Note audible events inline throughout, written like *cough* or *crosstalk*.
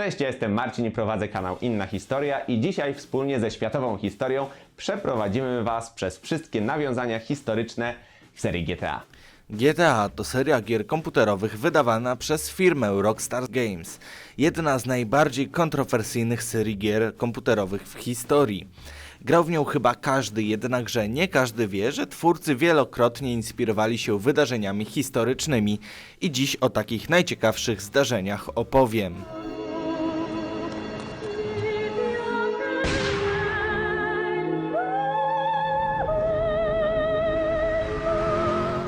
Cześć, ja jestem Marcin i prowadzę kanał Inna Historia i dzisiaj wspólnie ze Światową Historią przeprowadzimy Was przez wszystkie nawiązania historyczne w serii GTA. GTA to seria gier komputerowych wydawana przez firmę Rockstar Games, jedna z najbardziej kontrowersyjnych serii gier komputerowych w historii. Grał w nią chyba każdy, jednakże nie każdy wie, że twórcy wielokrotnie inspirowali się wydarzeniami historycznymi i dziś o takich najciekawszych zdarzeniach opowiem.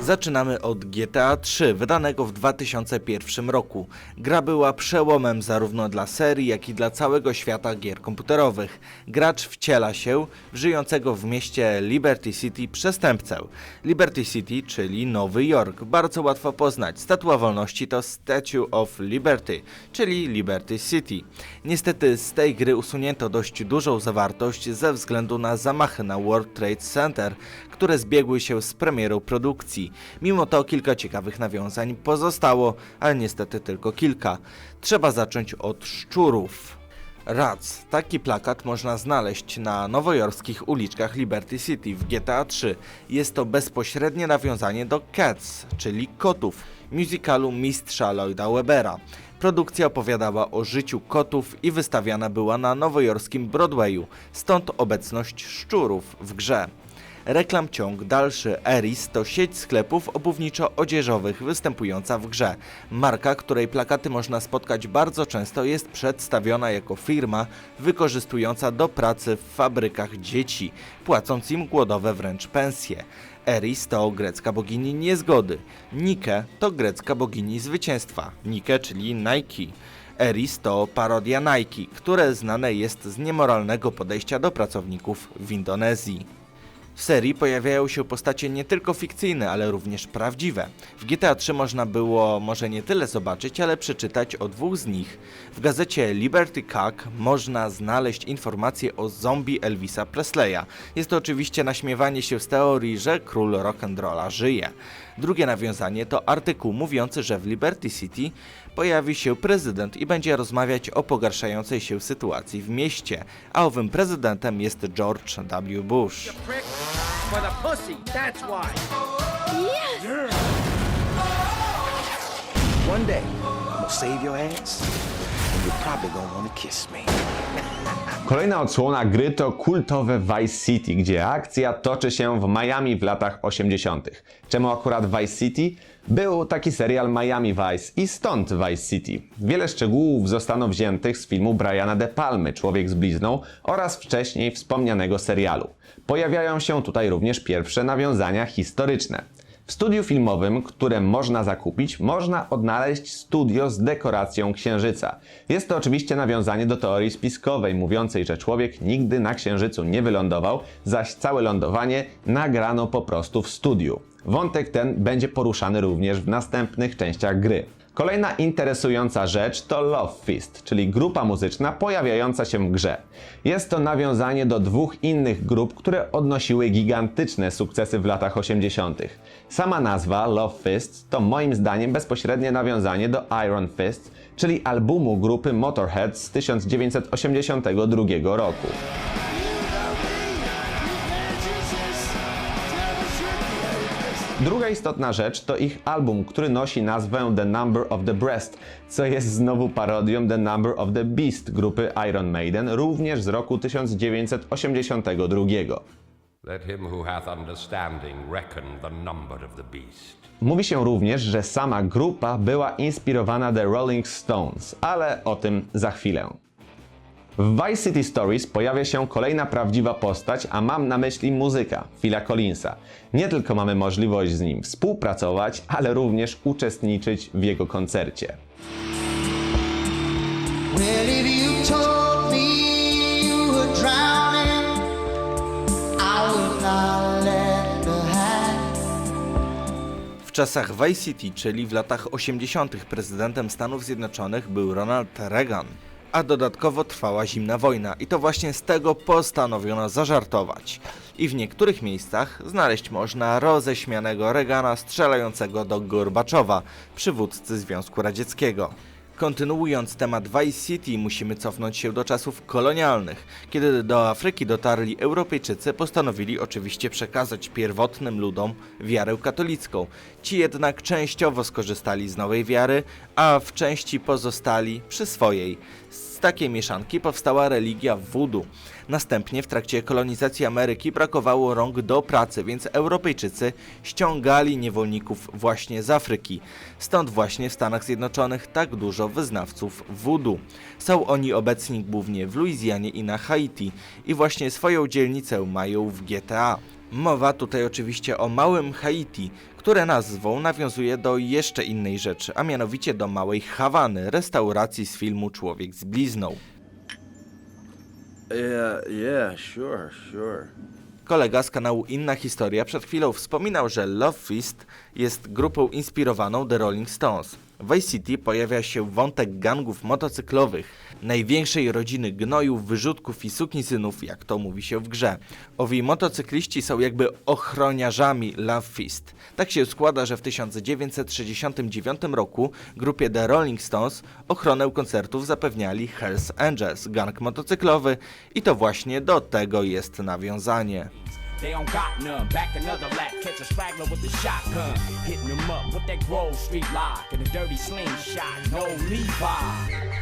Zaczynamy od GTA 3, wydanego w 2001 roku. Gra była przełomem zarówno dla serii, jak i dla całego świata gier komputerowych. Gracz wciela się w żyjącego w mieście Liberty City przestępcę. Liberty City, czyli Nowy Jork, bardzo łatwo poznać. Statua wolności to Statue of Liberty, czyli Liberty City. Niestety z tej gry usunięto dość dużą zawartość ze względu na zamachy na World Trade Center, które zbiegły się z premierą produkcji. Mimo to kilka ciekawych nawiązań pozostało, ale niestety tylko kilka. Trzeba zacząć od szczurów. Rats. Taki plakat można znaleźć na nowojorskich uliczkach Liberty City w GTA 3. Jest to bezpośrednie nawiązanie do Cats, czyli kotów, musicalu mistrza Lloyda Webera. Produkcja opowiadała o życiu kotów i wystawiana była na nowojorskim Broadwayu, stąd obecność szczurów w grze. Reklam ciąg dalszy Eris to sieć sklepów obuwniczo-odzieżowych występująca w grze. Marka, której plakaty można spotkać bardzo często jest przedstawiona jako firma wykorzystująca do pracy w fabrykach dzieci, płacąc im głodowe wręcz pensje. Eris to grecka bogini niezgody. Nike to grecka bogini zwycięstwa. Nike, czyli Nike. Eris to parodia Nike, które znane jest z niemoralnego podejścia do pracowników w Indonezji. W serii pojawiają się postacie nie tylko fikcyjne, ale również prawdziwe. W GTA 3 można było może nie tyle zobaczyć, ale przeczytać o dwóch z nich. W gazecie Liberty Cock można znaleźć informacje o zombie Elvisa Presleya. Jest to oczywiście naśmiewanie się z teorii, że król rock'n'rolla żyje. Drugie nawiązanie to artykuł mówiący, że w Liberty City pojawi się prezydent i będzie rozmawiać o pogarszającej się sytuacji w mieście, a owym prezydentem jest George W. Bush. One day, I'm gonna save your ass, and you're probably gonna wanna kiss me. *laughs* Kolejna odsłona gry to kultowe Vice City, gdzie akcja toczy się w Miami w latach 80. Czemu akurat Vice City? Był taki serial Miami Vice i stąd Vice City. Wiele szczegółów zostało wziętych z filmu Briana De Palmy, Człowiek z blizną oraz wcześniej wspomnianego serialu. Pojawiają się tutaj również pierwsze nawiązania historyczne. W studiu filmowym, które można zakupić, można odnaleźć studio z dekoracją księżyca. Jest to oczywiście nawiązanie do teorii spiskowej, mówiącej, że człowiek nigdy na księżycu nie wylądował, zaś całe lądowanie nagrano po prostu w studiu. Wątek ten będzie poruszany również w następnych częściach gry. Kolejna interesująca rzecz to Love Fist, czyli grupa muzyczna pojawiająca się w grze. Jest to nawiązanie do dwóch innych grup, które odnosiły gigantyczne sukcesy w latach 80. Sama nazwa Love Fist to moim zdaniem bezpośrednie nawiązanie do Iron Fist, czyli albumu grupy Motorhead z 1982 roku. Druga istotna rzecz to ich album, który nosi nazwę The Number of the Breast, co jest znowu parodią The Number of the Beast grupy Iron Maiden, również z roku 1982. Let him who hath understanding reckon the number of the beast. Mówi się również, że sama grupa była inspirowana The Rolling Stones, ale o tym za chwilę. W Vice City Stories pojawia się kolejna prawdziwa postać, a mam na myśli muzyka, Phila Collinsa. Nie tylko mamy możliwość z nim współpracować, ale również uczestniczyć w jego koncercie. W czasach Vice City, czyli w latach 80., prezydentem Stanów Zjednoczonych był Ronald Reagan. A dodatkowo trwała zimna wojna i to właśnie z tego postanowiono zażartować. I w niektórych miejscach znaleźć można roześmianego Reagana strzelającego do Gorbaczowa, przywódcy Związku Radzieckiego. Kontynuując temat Vice City, musimy cofnąć się do czasów kolonialnych. Kiedy do Afryki dotarli Europejczycy, postanowili oczywiście przekazać pierwotnym ludom wiarę katolicką. Ci jednak częściowo skorzystali z nowej wiary, a w części pozostali przy swojej. Takiej mieszanki powstała religia voodoo. Następnie w trakcie kolonizacji Ameryki brakowało rąk do pracy, więc Europejczycy ściągali niewolników właśnie z Afryki. Stąd właśnie w Stanach Zjednoczonych tak dużo wyznawców voodoo. Są oni obecni głównie w Luizjanie i na Haiti i właśnie swoją dzielnicę mają w GTA. Mowa tutaj oczywiście o małym Haiti, które nazwą nawiązuje do jeszcze innej rzeczy, a mianowicie do małej Hawany, restauracji z filmu Człowiek z blizną. Yeah, yeah, sure, sure. Kolega z kanału Inna Historia przed chwilą wspominał, że Love Fist jest grupą inspirowaną The Rolling Stones. W Vice City pojawia się wątek gangów motocyklowych, największej rodziny gnojów, wyrzutków i sukinsynów, jak to mówi się w grze. Owi motocykliści są jakby ochroniarzami Love Fist. Tak się składa, że w 1969 roku grupie The Rolling Stones ochronę koncertów zapewniali Hells Angels, gang motocyklowy i to właśnie do tego jest nawiązanie. They don't got none. Back another black, catch a straggler with the shotgun. Hitting them up with that Grove Street lock and a dirty slingshot. No Levi.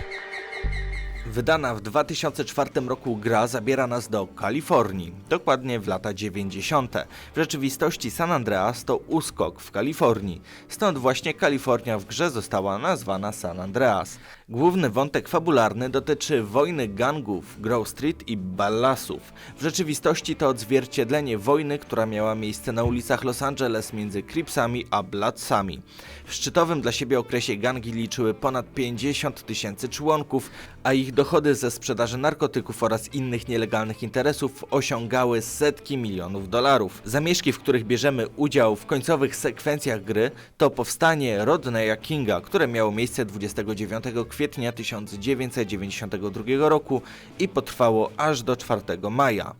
Wydana w 2004 roku gra zabiera nas do Kalifornii, dokładnie w lata 90. W rzeczywistości San Andreas to uskok w Kalifornii, stąd właśnie Kalifornia w grze została nazwana San Andreas. Główny wątek fabularny dotyczy wojny gangów Grove Street i Ballasów. W rzeczywistości to odzwierciedlenie wojny, która miała miejsce na ulicach Los Angeles między Cripsami a Bloodsami. W szczytowym dla siebie okresie gangi liczyły ponad 50 tysięcy członków, a ich dochody ze sprzedaży narkotyków oraz innych nielegalnych interesów osiągały setki milionów dolarów. Zamieszki, w których bierzemy udział w końcowych sekwencjach gry, to powstanie Rodneya Kinga, które miało miejsce 29 kwietnia 1992 roku i potrwało aż do 4 maja.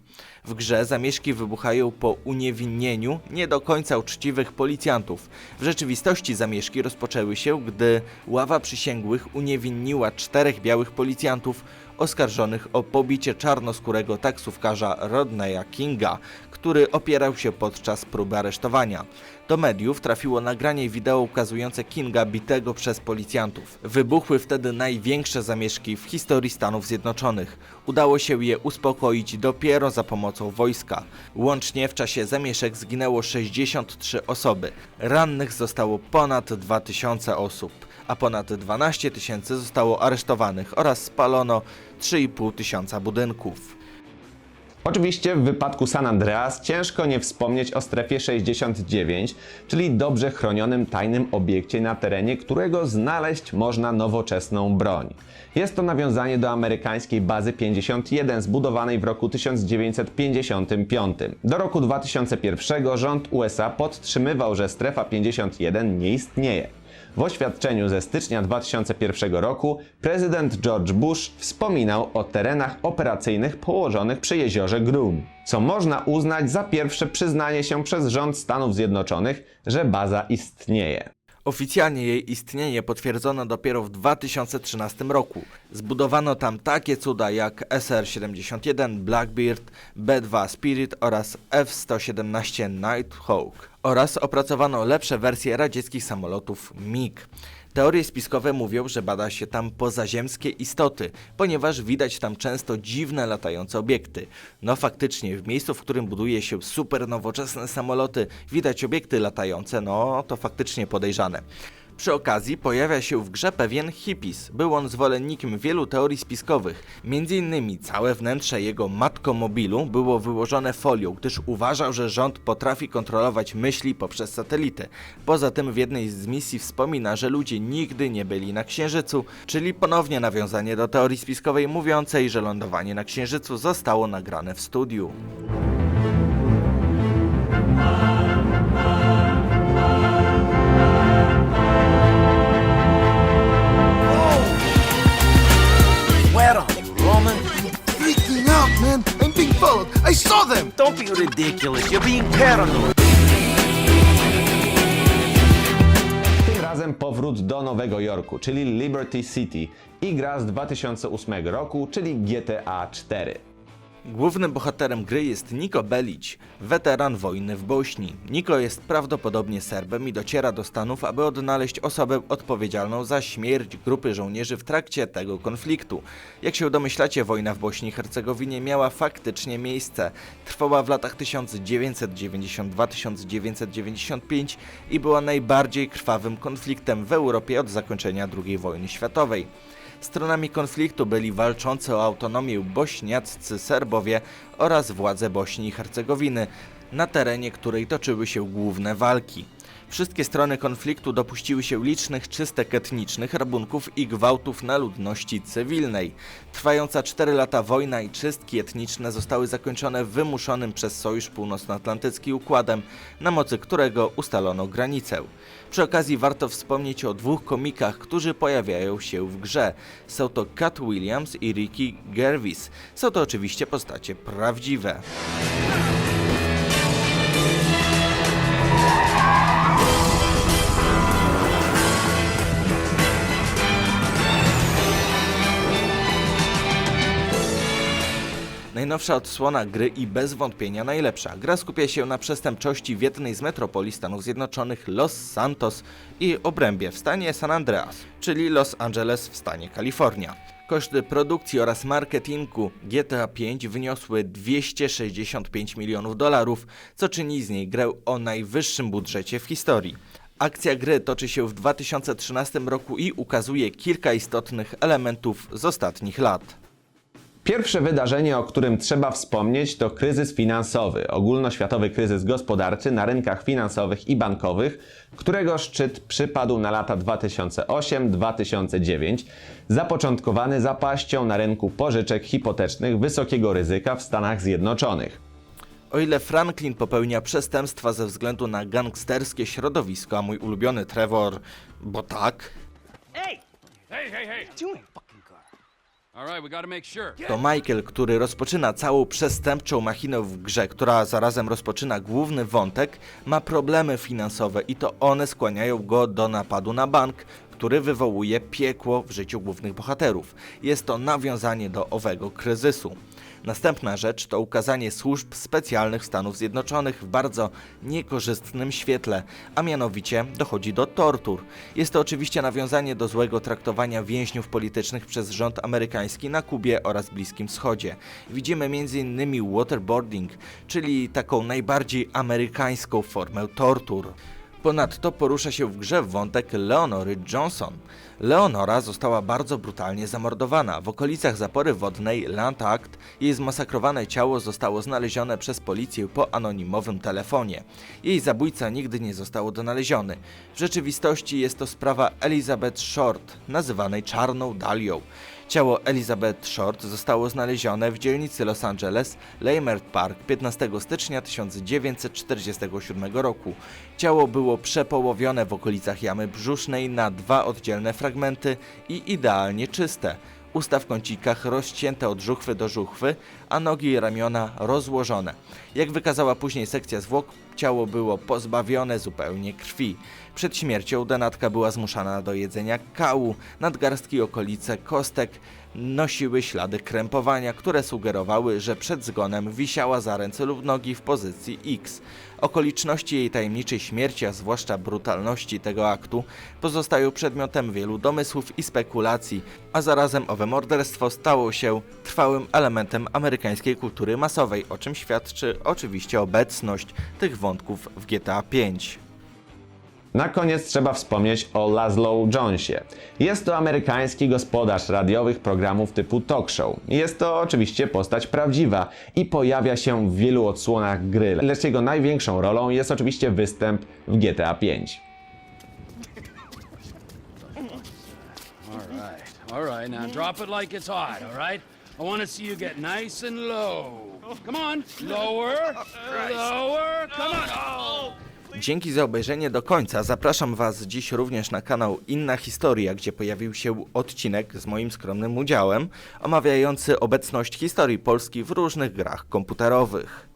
W grze zamieszki wybuchają po uniewinnieniu nie do końca uczciwych policjantów. W rzeczywistości zamieszki rozpoczęły się, gdy ława przysięgłych uniewinniła czterech białych policjantów oskarżonych o pobicie czarnoskórego taksówkarza Rodneya Kinga, który opierał się podczas próby aresztowania. Do mediów trafiło nagranie wideo ukazujące Kinga bitego przez policjantów. Wybuchły wtedy największe zamieszki w historii Stanów Zjednoczonych. Udało się je uspokoić dopiero za pomocą wojska. Łącznie w czasie zamieszek zginęło 63 osoby. Rannych zostało ponad 2000 osób, a ponad 12 tysięcy zostało aresztowanych oraz spalono 3,5 tysiąca budynków. Oczywiście w wypadku San Andreas ciężko nie wspomnieć o strefie 69, czyli dobrze chronionym tajnym obiekcie na terenie którego znaleźć można nowoczesną broń. Jest to nawiązanie do amerykańskiej bazy 51 zbudowanej w roku 1955. Do roku 2001 rząd USA podtrzymywał, że strefa 51 nie istnieje. W oświadczeniu ze stycznia 2001 roku prezydent George Bush wspominał o terenach operacyjnych położonych przy jeziorze Groom, co można uznać za pierwsze przyznanie się przez rząd Stanów Zjednoczonych, że baza istnieje. Oficjalnie jej istnienie potwierdzono dopiero w 2013 roku. Zbudowano tam takie cuda jak SR-71 Blackbeard, B-2 Spirit oraz F-117 Nighthawk oraz opracowano lepsze wersje radzieckich samolotów MiG. Teorie spiskowe mówią, że bada się tam pozaziemskie istoty, ponieważ widać tam często dziwne latające obiekty. No faktycznie, w miejscu, w którym buduje się super nowoczesne samoloty, widać obiekty latające, no to faktycznie podejrzane. Przy okazji pojawia się w grze pewien hippies. Był on zwolennikiem wielu teorii spiskowych. Między innymi całe wnętrze jego matkomobilu było wyłożone folią, gdyż uważał, że rząd potrafi kontrolować myśli poprzez satelity. Poza tym w jednej z misji wspomina, że ludzie nigdy nie byli na Księżycu, czyli ponownie nawiązanie do teorii spiskowej mówiącej, że lądowanie na Księżycu zostało nagrane w studiu. I saw them. Don't be ridiculous. You're being paranoid. razem powrót do Nowego Jorku, czyli Liberty City i gra z 2008 roku, czyli GTA 4. Głównym bohaterem gry jest Niko Belić, weteran wojny w Bośni. Niko jest prawdopodobnie Serbem i dociera do Stanów, aby odnaleźć osobę odpowiedzialną za śmierć grupy żołnierzy w trakcie tego konfliktu. Jak się domyślacie, wojna w Bośni i Hercegowinie miała faktycznie miejsce. Trwała w latach 1992-1995 i była najbardziej krwawym konfliktem w Europie od zakończenia II wojny światowej. Stronami konfliktu byli walczący o autonomię bośniaccy Serbowie oraz władze Bośni i Hercegowiny, na terenie której toczyły się główne walki. Wszystkie strony konfliktu dopuściły się licznych czystek etnicznych, rabunków i gwałtów na ludności cywilnej. Trwająca 4 lata wojna i czystki etniczne zostały zakończone wymuszonym przez Sojusz Północnoatlantycki układem, na mocy którego ustalono granicę. Przy okazji warto wspomnieć o dwóch komikach, którzy pojawiają się w grze. Są to Cat Williams i Ricky Gervais. Są to oczywiście postacie prawdziwe. Najnowsza odsłona gry i bez wątpienia najlepsza. Gra skupia się na przestępczości w jednej z metropolii Stanów Zjednoczonych Los Santos i obrębie w stanie San Andreas, czyli Los Angeles w stanie Kalifornia. Koszty produkcji oraz marketingu GTA V wyniosły 265 milionów dolarów, co czyni z niej grę o najwyższym budżecie w historii. Akcja gry toczy się w 2013 roku i ukazuje kilka istotnych elementów z ostatnich lat. Pierwsze wydarzenie, o którym trzeba wspomnieć, to kryzys finansowy, ogólnoświatowy kryzys gospodarczy na rynkach finansowych i bankowych, którego szczyt przypadł na lata 2008-2009, zapoczątkowany zapaścią na rynku pożyczek hipotecznych wysokiego ryzyka w Stanach Zjednoczonych. O ile Franklin popełnia przestępstwa ze względu na gangsterskie środowisko, a mój ulubiony Trevor, bo tak, Hey, hey, hey! Doing to Michael, który rozpoczyna całą przestępczą machinę w grze, która zarazem rozpoczyna główny wątek, ma problemy finansowe i to one skłaniają go do napadu na bank, który wywołuje piekło w życiu głównych bohaterów. Jest to nawiązanie do owego kryzysu. Następna rzecz to ukazanie służb specjalnych Stanów Zjednoczonych w bardzo niekorzystnym świetle, a mianowicie dochodzi do tortur. Jest to oczywiście nawiązanie do złego traktowania więźniów politycznych przez rząd amerykański na Kubie oraz Bliskim Wschodzie. Widzimy m.in. waterboarding, czyli taką najbardziej amerykańską formę tortur. Ponadto porusza się w grze wątek Leonory Johnson. Leonora została bardzo brutalnie zamordowana. W okolicach zapory wodnej Lantact jej zmasakrowane ciało zostało znalezione przez policję po anonimowym telefonie. Jej zabójca nigdy nie został odnaleziony. W rzeczywistości jest to sprawa Elizabeth Short, nazywanej Czarną Dalią. Ciało Elizabeth Short zostało znalezione w dzielnicy Los Angeles, Leimert Park 15 stycznia 1947 roku. Ciało było przepołowione w okolicach jamy brzusznej na dwa oddzielne fragmenty i idealnie czyste. Usta w kącikach rozcięte od żuchwy do żuchwy, a nogi i ramiona rozłożone. Jak wykazała później sekcja zwłok, ciało było pozbawione zupełnie krwi. Przed śmiercią denatka była zmuszana do jedzenia kału, nadgarstki i okolice kostek nosiły ślady krępowania, które sugerowały, że przed zgonem wisiała za ręce lub nogi w pozycji X. Okoliczności jej tajemniczej śmierci, a zwłaszcza brutalności tego aktu, pozostają przedmiotem wielu domysłów i spekulacji, a zarazem owe morderstwo stało się trwałym elementem amerykańskiej kultury masowej, o czym świadczy oczywiście obecność tych wątków w GTA V. Na koniec trzeba wspomnieć o Laszlo Jonesie. Jest to amerykański gospodarz radiowych programów typu talk show. Jest to oczywiście postać prawdziwa i pojawia się w wielu odsłonach gry, lecz jego największą rolą jest oczywiście występ w GTA V. All right, all right. Now drop it like it's hot. All right. I want to see you get nice and low. Come on, lower, lower. Come on. Dzięki za obejrzenie do końca. Zapraszam Was dziś również na kanał Inna Historia, gdzie pojawił się odcinek z moim skromnym udziałem, omawiający obecność historii Polski w różnych grach komputerowych.